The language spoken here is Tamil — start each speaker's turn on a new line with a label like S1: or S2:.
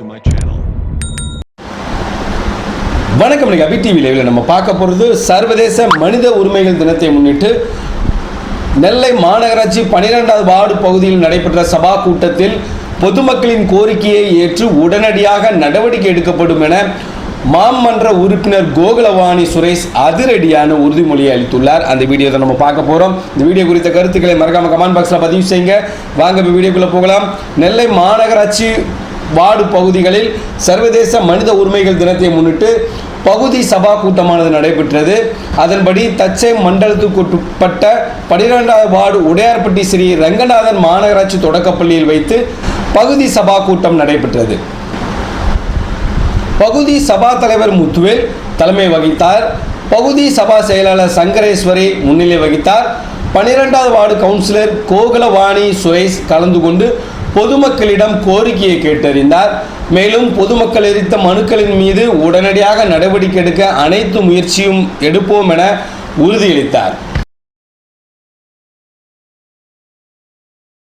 S1: to my channel. வணக்கம் அபி டிவி லைவில் நம்ம பார்க்க போகிறது சர்வதேச மனித உரிமைகள் தினத்தை முன்னிட்டு நெல்லை மாநகராட்சி பனிரெண்டாவது வார்டு பகுதியில் நடைபெற்ற சபா கூட்டத்தில் பொதுமக்களின் கோரிக்கையை ஏற்று உடனடியாக நடவடிக்கை எடுக்கப்படும் என மாமன்ற உறுப்பினர் கோகுலவாணி சுரேஷ் அதிரடியான உறுதிமொழியை அளித்துள்ளார். அந்த வீடியோ நம்ம பார்க்க போகிறோம் இந்த வீடியோ குறித்த கருத்துக்களை மறக்காம கமெண்ட் பாக்ஸில் பதிவு செய்யுங்க. வாங்க இப்போ வீடியோக்குள்ளே போகலாம். நெல்லை மாநகராட்சி வார்டு பகுதிகளில் சர்வதேச மனித உரிமைகள் தினத்தை முன்னிட்டு பகுதி சபா கூட்டமானது நடைபெற்றது. அதன்படி தச்சை மண்டலத்துக்குட்பட்ட பனிரெண்டாவது வார்டு உடையார்பட்டி ஸ்ரீ ரங்கநாதன் மாநகராட்சி தொடக்கப்பள்ளியில் வைத்து பகுதி சபா கூட்டம் நடைபெற்றது. பகுதி சபா தலைவர் முத்துவேல் தலைமை வகித்தார். பகுதி சபா செயலாளர் சங்கரேஸ்வரி முன்னிலை வகித்தார். பனிரெண்டாவது வார்டு கவுன்சிலர் கோகுலவாணி சுரேஷ் கலந்து கொண்டு பொதுமக்களிடம் கோரிக்கையை கேட்டறிந்தார். மேலும் பொதுமக்கள் எரித்த மனுக்களின் மீது உடனடியாக நடவடிக்கை எடுக்க அனைத்து முயற்சியும் எடுப்போம் என உறுதியளித்தார்.